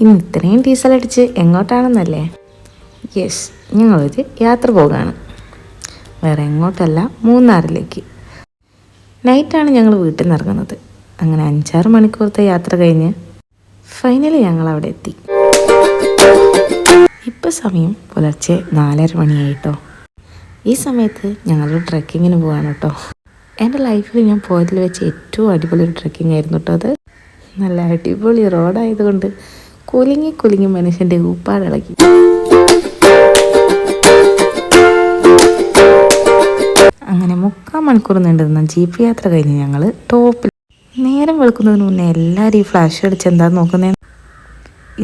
ഇന്ന് ഇത്രയും ഡീസൽ അടിച്ച് എങ്ങോട്ടാണെന്നല്ലേ? യെസ് ഞങ്ങളൊരു യാത്ര പോകാണ്. വേറെ എങ്ങോട്ടല്ല മൂന്നാറിലേക്ക്. നൈറ്റാണ് ഞങ്ങൾ വീട്ടിൽ നിന്ന് ഇറങ്ങുന്നത്. അങ്ങനെ അഞ്ചാറ് മണിക്കൂറത്തെ യാത്ര കഴിഞ്ഞ് ഫൈനലി ഞങ്ങൾ അവിടെ എത്തി. ഇപ്പം സമയം പുലർച്ചെ നാലര മണിയായിട്ടോ. ഈ സമയത്ത് ഞങ്ങൾ ട്രക്കിങ്ങിന് പോവാണ് കേട്ടോ എന്റെ ലൈഫിൽ ഞാൻ പോയതിൽ വെച്ച് ഏറ്റവും അടിപൊളി ഒരു ട്രെക്കിംഗ് ആയിരുന്നു കേട്ടോ അത്. നല്ല അടിപൊളി റോഡായതുകൊണ്ട് കുലുങ്ങി കുലുങ്ങി മനുഷ്യന്റെ ഊപ്പാടിളക്കി അങ്ങനെ മുക്കാൽ മണിക്കൂർ നീണ്ടിരുന്ന ജീപ്പ് യാത്ര കഴിഞ്ഞ് ഞങ്ങൾ ടോപ്പിൽ നേരം വെളുക്കുന്നതിന് മുന്നേ എല്ലാവരും ഈ ഫ്ലാഷ് അടിച്ച് എന്താ നോക്കുന്നേ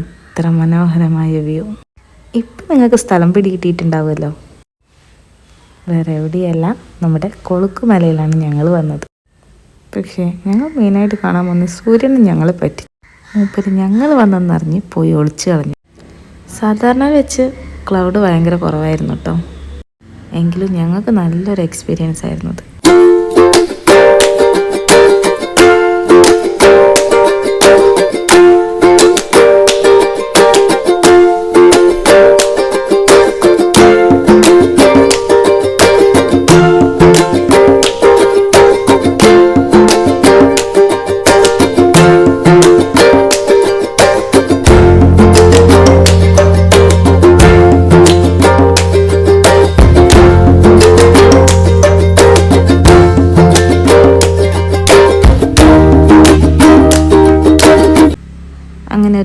ഇത്ര മനോഹരമായ വ്യൂ ഇപ്പം നിങ്ങൾക്ക് സ്ഥലം പിടികിട്ടിയിട്ടുണ്ടാവുമല്ലോ. വേറെ എവിടെയല്ല നമ്മുടെ കൊളുക്കുമലയിലാണ് ഞങ്ങൾ വന്നത്. പക്ഷേ ഞങ്ങൾ മെയിനായിട്ട് കാണാൻ വന്ന സൂര്യനെ ഞങ്ങളെ പറ്റി. മൂപ്പര് ഞങ്ങൾ വന്നെന്നറിഞ്ഞ് പോയി ഒളിച്ചു കളഞ്ഞു. സാധാരണ വെച്ച് ക്ലൗഡ് ഭയങ്കര കുറവായിരുന്നു കേട്ടോ എങ്കിലും ഞങ്ങൾക്ക് നല്ലൊരു എക്സ്പീരിയൻസ് ആയിരുന്നു അത്.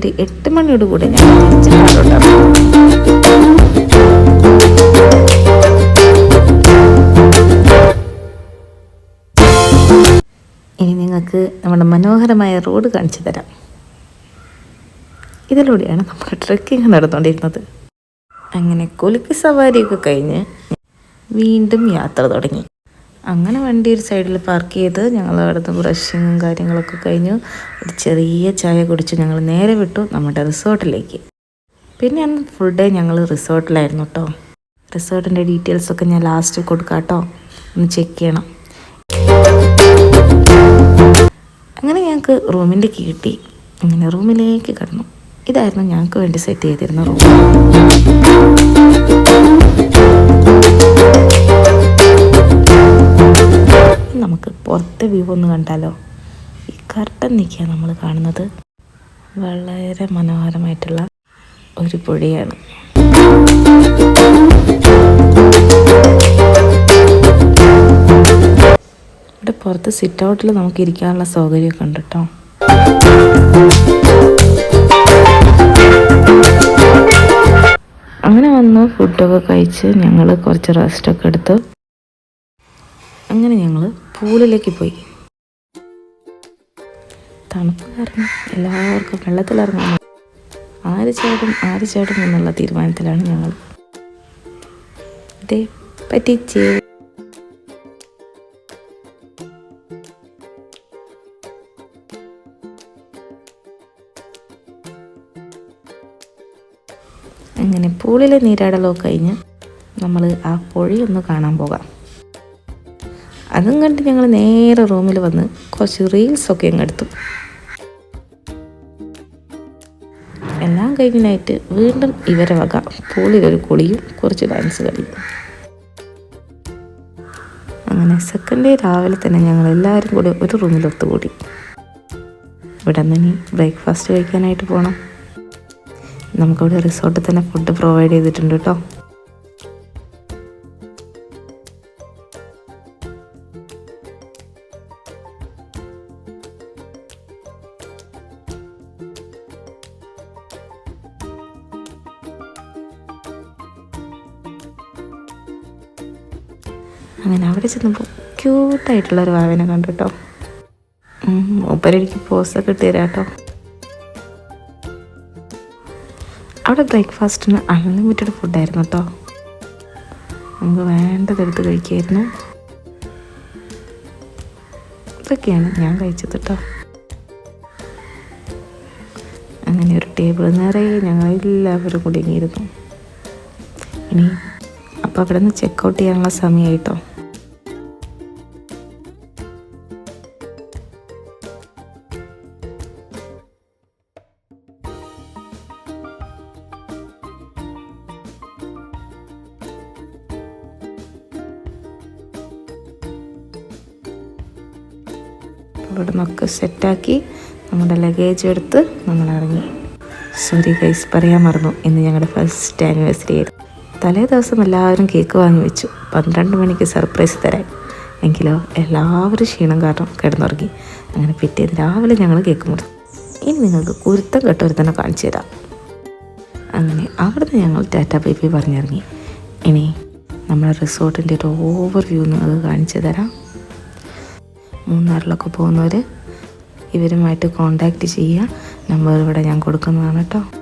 ഒരു എട്ട് മണിയോട് കൂടെ ഞാൻ ഇനി നിങ്ങൾക്ക് നമ്മുടെ മനോഹരമായ റോഡ് കാണിച്ചു തരാം. ഇതിലൂടെയാണ് നമ്മൾ ട്രക്കിംഗ് നടന്നുകൊണ്ടിരുന്നത്. അങ്ങനെ കൊലുക്ക് സവാരിയൊക്കെ കഴിഞ്ഞ് വീണ്ടും യാത്ര തുടങ്ങി. അങ്ങനെ വണ്ടി ഒരു സൈഡിൽ പാർക്ക് ചെയ്ത് ഞങ്ങൾ അവിടുന്ന് ബ്രഷിങ്ങും കാര്യങ്ങളൊക്കെ കഴിഞ്ഞു. ഒരു ചെറിയ ചായ കുടിച്ച് ഞങ്ങൾ നേരെ വിട്ടു നമ്മുടെ റിസോർട്ടിലേക്ക്. പിന്നെ അന്ന് ഫുൾ ഡേ ഞങ്ങൾ റിസോർട്ടിലായിരുന്നു കേട്ടോ റിസോർട്ടിന്റെ ഡീറ്റെയിൽസൊക്കെ ഞാൻ ലാസ്റ്റ് കൊടുക്കാം കേട്ടോ ഒന്ന് ചെക്ക് ചെയ്യണം. അങ്ങനെ ഞങ്ങൾക്ക് റൂമിന്റെ കിട്ടി അങ്ങനെ റൂമിലേക്ക് കടന്നു. ഇതായിരുന്നു ഞങ്ങൾക്ക് വേണ്ടി സെറ്റ് ചെയ്തിരുന്ന റൂം നമുക്ക് പുറത്തെ വ്യൂ ഒന്ന് കണ്ടാലോ? ഈ കർട്ടൻ നിൽക്കുക നമ്മൾ കാണുന്നത്. വളരെ മനോഹരമായിട്ടുള്ള ഒരു പുഴയാണ്. ഇവിടെ പുറത്ത് സിറ്റ് ഔട്ടിൽ നമുക്ക് ഇരിക്കാനുള്ള സൗകര്യമൊക്കെ ഉണ്ട് കേട്ടോ. അങ്ങനെ വന്നു ഫുഡൊക്കെ കഴിച്ച് ഞങ്ങൾ കുറച്ച് റെസ്റ്റൊക്കെ എടുത്ത്. അങ്ങനെ ഞങ്ങൾ പൂളിലേക്ക് പോയി. തണുപ്പ് കാരണം എല്ലാവർക്കും വെള്ളത്തിലിറങ്ങാൻ ആര് ചേടും ആര് ചേടും എന്നുള്ള തീരുമാനത്തിലാണ് ഞങ്ങൾ. ഇതേ പറ്റിച്ചേ അങ്ങനെ പൂളിലെ നീരാടലോ കഴിഞ്ഞ് നമ്മൾ ആ പുഴയൊന്ന് കാണാൻ പോകാം. അതും കണ്ട് ഞങ്ങൾ നേരെ റൂമിൽ വന്ന് കുറച്ച് റീൽസൊക്കെ അങ്ങ് എടുത്തു. എല്ലാം കഴിഞ്ഞായിട്ട് വീണ്ടും ഇവരെ വക. പൂളിലൊരു കുളിയും കുറച്ച് ഡാൻസ് കളിയും. അങ്ങനെ സെക്കൻഡ് ഡേ രാവിലെ തന്നെ ഞങ്ങൾ എല്ലാവരും കൂടി ഒരു റൂമിൽ ഒത്തുകൂടി. ഇവിടെ നിന്ന് ബ്രേക്ക്ഫാസ്റ്റ് കഴിക്കാനായിട്ട് പോകണം നമുക്കവിടെ റിസോർട്ടിൽ തന്നെ ഫുഡ് പ്രൊവൈഡ് ചെയ്തിട്ടുണ്ട് കേട്ടോ. അങ്ങനെ അവിടെ ചെന്നപ്പോൾ ക്യൂട്ടായിട്ടുള്ളൊരു വാവനെ കണ്ടു കേട്ടോ മൂപ്പരെനിക്ക് പോസ്റ്റൊക്കെ ഇട്ട് തരാം അവിടെ ബ്രേക്ക്ഫാസ്റ്റിന് അൺലിമിറ്റഡ് ഫുഡായിരുന്നു കേട്ടോ നമുക്ക് വേണ്ടതെടുത്ത് കഴിക്കായിരുന്നു. ഇതൊക്കെയാണ് ഞാൻ കഴിച്ചത് കേട്ടോ അങ്ങനെ ഒരു ടേബിൾ നിറയെ ഞങ്ങളെല്ലാവരും കുടുങ്ങിയിരുന്നു. ഇനി അപ്പോൾ അവിടെ നിന്ന് ചെക്കൗട്ട് ചെയ്യാനുള്ള സമയമായിട്ടോ ഇവിടെ നിന്നൊക്കെ സെറ്റാക്കി നമ്മുടെ ലഗേജ് എടുത്ത് നമ്മൾ ഇറങ്ങി. സോറി ഗൈസ് പറയാൻ മറന്നു. ഇന്ന് ഞങ്ങളുടെ ഫസ്റ്റ് ആനിവേഴ്സറി ആയിരുന്നു. തലേ ദിവസം എല്ലാവരും കേക്ക് വാങ്ങി വെച്ചു. പന്ത്രണ്ട് മണിക്ക് സർപ്രൈസ് തരാൻ. എങ്കിലോ എല്ലാവരും ക്ഷീണം കാരണം കിടന്നുറങ്ങി. അങ്ങനെ പിറ്റേന്ന് രാവിലെ ഞങ്ങൾ കേക്ക് മുറിച്ചു. ഇനി നിങ്ങൾക്ക് കുരുത്തം കെട്ടൊരുത്തനെ കാണിച്ചു തരാം. അങ്ങനെ അവിടുന്ന് ഞങ്ങൾ ടാറ്റ ബൈബി പറഞ്ഞിറങ്ങി. ഇനി നമ്മുടെ റിസോർട്ടിന്റെ ഒരു ഓവർ വ്യൂ നിങ്ങൾക്ക് കാണിച്ചു തരാം. മൂന്നാറിലൊക്കെ പോകുന്നവർ ഇവരുമായിട്ട് കോണ്ടാക്റ്റ് ചെയ്യുക. നമ്പർ ഇവിടെ ഞാൻ കൊടുക്കുന്നതാണ് കേട്ടോ.